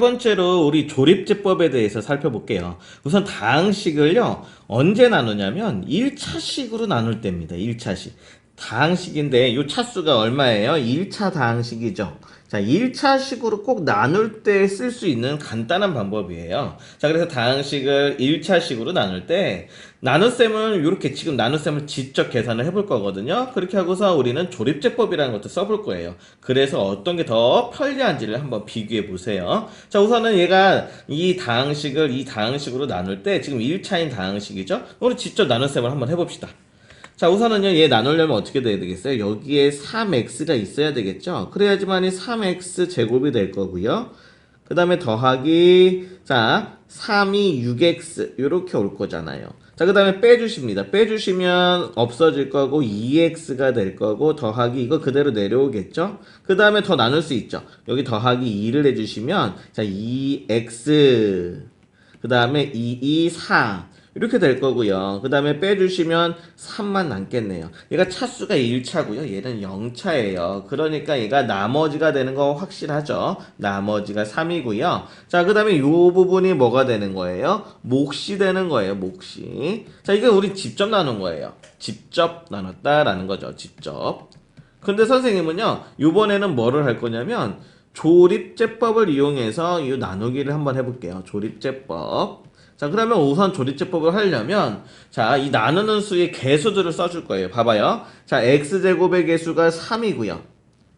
첫 번째로 우리 조립제법에 대해서 살펴볼게요. 우선 다항식을요, 언제 나누냐면 1차식으로 나눌 때입니다. 1차식. 다항식인데 이 차수가 얼마예요? 1차 다항식이죠. 자, 1차식으로 꼭 나눌 때 쓸 수 있는 간단한 방법이에요. 자, 그래서 다항식을 1차식으로 나눌 때 나눗셈을 이렇게 지금 나눗셈을 직접 계산을 해볼 거거든요. 그렇게 하고서 우리는 조립제법이라는 것도 써볼 거예요. 그래서 어떤 게 더 편리한지를 한번 비교해 보세요. 자, 우선은 얘가 이 다항식을 이 다항식으로 나눌 때 지금 1차인 다항식이죠. 우리 직접 나눗셈을 한번 해봅시다. 자, 우선은요, 얘 나누려면 어떻게 돼야 되겠어요? 여기에 3x가 있어야 되겠죠? 그래야지만 이 3x 제곱이 될 거고요. 그 다음에 더하기, 자, 3이 6x, 요렇게 올 거잖아요. 자, 그 다음에 빼주십니다. 빼주시면 없어질 거고, 2x가 될 거고, 더하기 이거 그대로 내려오겠죠? 그 다음에 더 나눌 수 있죠? 여기 더하기 2를 해주시면, 자, 2x, 그 다음에 2, 2, 4. 이렇게 될 거고요. 그 다음에 빼주시면 3만 남겠네요. 얘가 차수가 1차고요. 얘는 0차예요. 그러니까 얘가 나머지가 되는 거 확실하죠. 나머지가 3이고요. 자, 그 다음에 이 부분이 뭐가 되는 거예요? 몫이 되는 거예요. 몫이. 자, 이거 우리 직접 나눈 거예요. 직접 나눴다라는 거죠. 직접. 근데 선생님은요, 이번에는 뭐를 할 거냐면, 조립제법을 이용해서 이 나누기를 한번 해볼게요. 조립제법. 자, 그러면 우선 조립제법을 하려면, 자, 이 나누는 수의 개수들을 써줄 거예요. 봐봐요. 자, x제곱의 개수가 3이고요.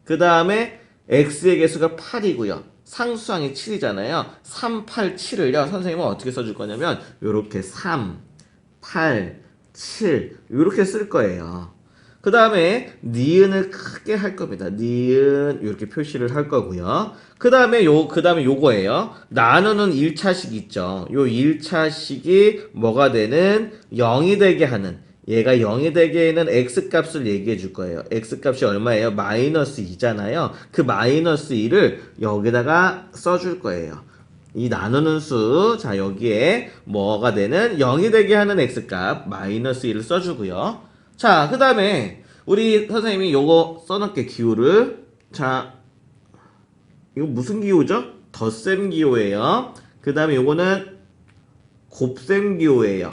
그 다음에 x의 개수가 8이고요. 상수항이 7이잖아요. 3, 8, 7을요. 선생님은 어떻게 써줄 거냐면, 요렇게 3, 8, 7, 요렇게 쓸 거예요. 그 다음에 니은을 크게 할 겁니다. 니은 이렇게 표시를 할 거고요. 그 다음에 요, 그 다음에 요거예요. 나누는 1차식 있죠. 요 1차식이 뭐가 되는 0이 되게 하는 얘가 0이 되게 는 x값을 얘기해 줄 거예요. x값이 얼마예요? 마이너스 2잖아요. 그 마이너스 2를 여기다가 써줄 거예요. 이 나누는 수, 자, 여기에 뭐가 되는 0이 되게 하는 x값, 마이너스 2를 써주고요. 자, 그 다음에 우리 선생님이 요거 써놓을게, 기호를. 자, 이거 무슨 기호죠? 덧셈 기호예요. 그 다음에 요거는 곱셈 기호예요.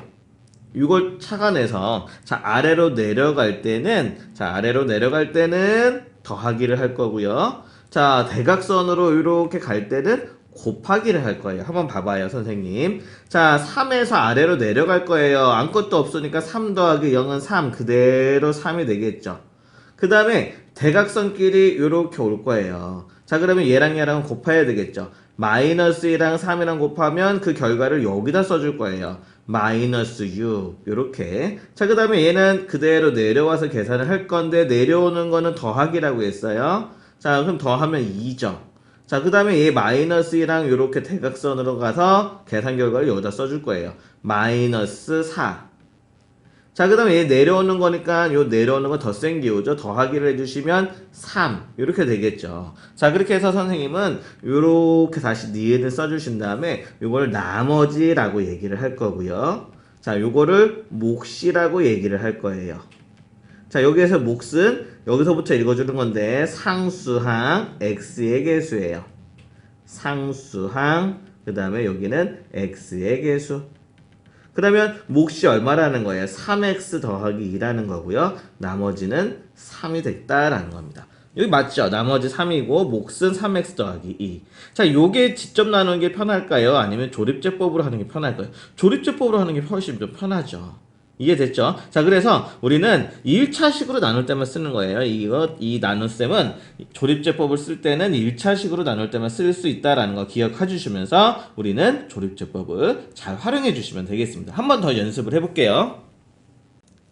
이걸 착안해서 자 아래로 내려갈 때는 자 아래로 내려갈 때는 더하기를 할 거고요. 자 대각선으로 이렇게 갈 때는 곱하기를 할 거예요. 한번 봐봐요, 선생님. 자, 3에서 아래로 내려갈 거예요. 아무것도 없으니까 3 더하기 0은 3. 그대로 3이 되겠죠. 그 다음에 대각선끼리 이렇게 올 거예요. 자, 그러면 얘랑 얘랑 곱해야 되겠죠. 마이너스 1랑 3이랑 곱하면 그 결과를 여기다 써줄 거예요. 마이너스 6 이렇게 자 그 다음에 얘는 그대로 내려와서 계산을 할 건데 내려오는 거는 더하기라고 했어요 자 그럼 더하면 2죠 자 그 다음에 얘 마이너스 1랑 이렇게 대각선으로 가서 계산 결과를 여기다 써줄 거예요 마이너스 4 자, 그 다음에 얘 내려오는 거니까 요 내려오는 거 덧셈 기호죠. 더하기를 해주시면 3. 이렇게 되겠죠. 자, 그렇게 해서 선생님은 요렇게 다시 니은을 써주신 다음에 요걸 나머지라고 얘기를 할 거고요. 자, 요거를 몫이라고 얘기를 할 거예요. 자, 여기에서 몫은 여기서부터 읽어주는 건데 상수항 x의 개수예요. 상수항 그 다음에 여기는 x의 개수. 그러면 몫이 얼마라는 거예요? 3x 더하기 2라는 거고요. 나머지는 3이 됐다라는 겁니다. 여기 맞죠? 나머지 3이고 몫은 3x 더하기 2. 자, 요게 직접 나누는 게 편할까요? 아니면 조립제법으로 하는 게 편할까요? 조립제법으로 하는 게 훨씬 더 편하죠. 이해됐죠? 자, 그래서 우리는 1차식으로 나눌 때만 쓰는 거예요. 이거, 이 나눗셈은 조립제법을 쓸 때는 1차식으로 나눌 때만 쓸 수 있다라는 거 기억해 주시면서 우리는 조립제법을 잘 활용해 주시면 되겠습니다. 한 번 더 연습을 해볼게요.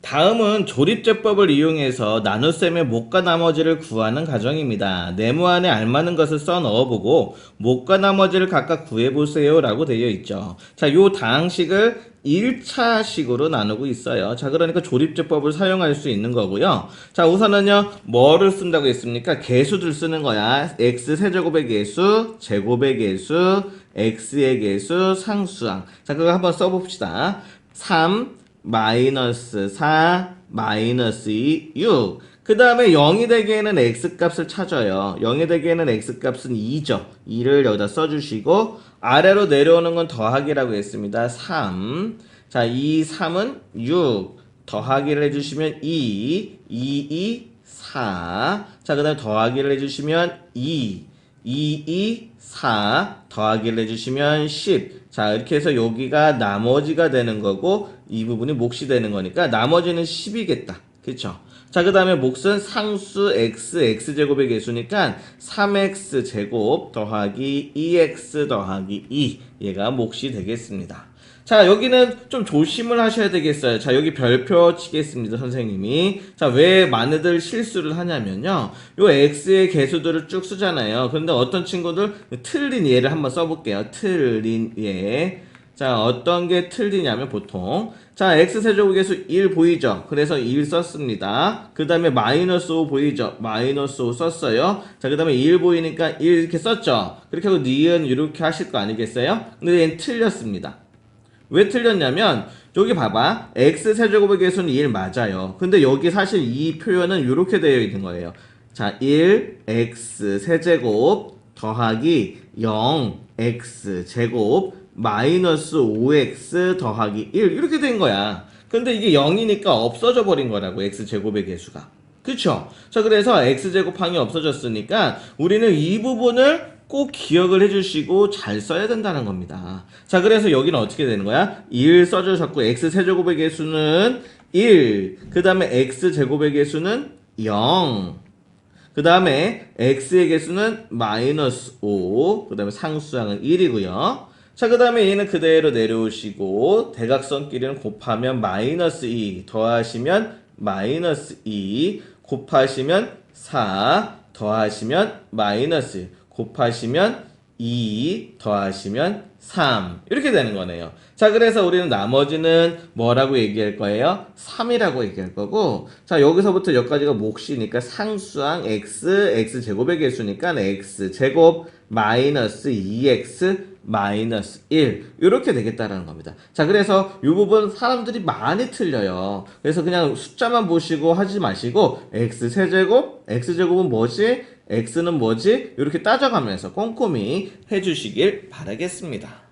다음은 조립제법을 이용해서 나눗셈의 목과 나머지를 구하는 과정입니다. 네모 안에 알맞는 것을 써 넣어보고 목과 나머지를 각각 구해보세요 라고 되어 있죠. 자, 요 다항식을 1차식으로 나누고 있어요. 자, 그러니까 조립제법을 사용할 수 있는 거고요. 자, 우선은요, 뭐를 쓴다고 했습니까? 개수들 쓰는 거야. x 세제곱의 개수, 제곱의 개수, x의 개수, 상수항. 자, 그거 한번 써봅시다. 3, 마이너스 4, 마이너스 2, 6. 그 다음에 0이 되기에는 x값을 찾아요. 0이 되기에는 x값은 2죠. 2를 여기다 써주시고 아래로 내려오는 건 더하기라고 했습니다. 3. 자, 이 3은 6. 더하기를 해주시면 2. 2, 2, 4. 자, 그 다음에 더하기를 해주시면 2. 2, 2, 4. 더하기를 해주시면 10. 자, 이렇게 해서 여기가 나머지가 되는 거고 이 부분이 몫이 되는 거니까 나머지는 10이겠다. 그쵸? 자, 그 다음에 몫은 상수 x, x제곱의 개수니까 3x 제곱 더하기 2x 더하기 2. 얘가 몫이 되겠습니다. 자, 여기는 좀 조심을 하셔야 되겠어요. 자, 여기 별표 치겠습니다, 선생님이. 자, 왜 많이들 실수를 하냐면요. 요 x의 개수들을 쭉 쓰잖아요. 그런데 어떤 친구들 틀린 예를 한번 써볼게요. 틀린 예. 자, 어떤 게 틀리냐면 보통 자, x세제곱 개수 1 보이죠? 그래서 1 썼습니다. 그 다음에 마이너스 5 보이죠? 마이너스 5 썼어요. 자, 그 다음에 1 보이니까 1 이렇게 썼죠? 그렇게 하고 니은 이렇게 하실 거 아니겠어요? 근데 얘는 틀렸습니다. 왜 틀렸냐면 여기 봐봐. X세제곱의 개수는 1 맞아요. 근데 여기 사실 이 표현은 이렇게 되어 있는 거예요. 자 1x 세제곱 더하기 0x 제곱 마이너스 5x 더하기 1 이렇게 된 거야. 근데 이게 0이니까 없어져 버린 거라고 x제곱의 개수가. 그쵸? 자 그래서 x제곱항이 없어졌으니까 우리는 이 부분을 꼭 기억을 해주시고 잘 써야 된다는 겁니다. 자, 그래서 여기는 어떻게 되는 거야? 1 써주셨고, x세제곱의 개수는 1. 그 다음에 x제곱의 개수는 0. 그 다음에 x의 개수는 마이너스 5. 그 다음에 상수항은 1이고요. 자, 그 다음에 얘는 그대로 내려오시고, 대각선끼리는 곱하면 마이너스 2, 더하시면 마이너스 2, 곱하시면 4, 더하시면 마이너스 1. 곱하시면 2 더하시면 3 이렇게 되는 거네요. 자 그래서 우리는 나머지는 뭐라고 얘기할 거예요? 3이라고 얘기할 거고 자 여기서부터 여기까지가 몫이니까 상수항 x x제곱의 개수니까 x제곱 마이너스 2x 마이너스 1 이렇게 되겠다라는 겁니다. 자 그래서 이 부분 사람들이 많이 틀려요. 그래서 그냥 숫자만 보시고 하지 마시고 x 세제곱 x제곱은 뭐지? X는 뭐지? 이렇게 따져가면서 꼼꼼히 해주시길 바라겠습니다.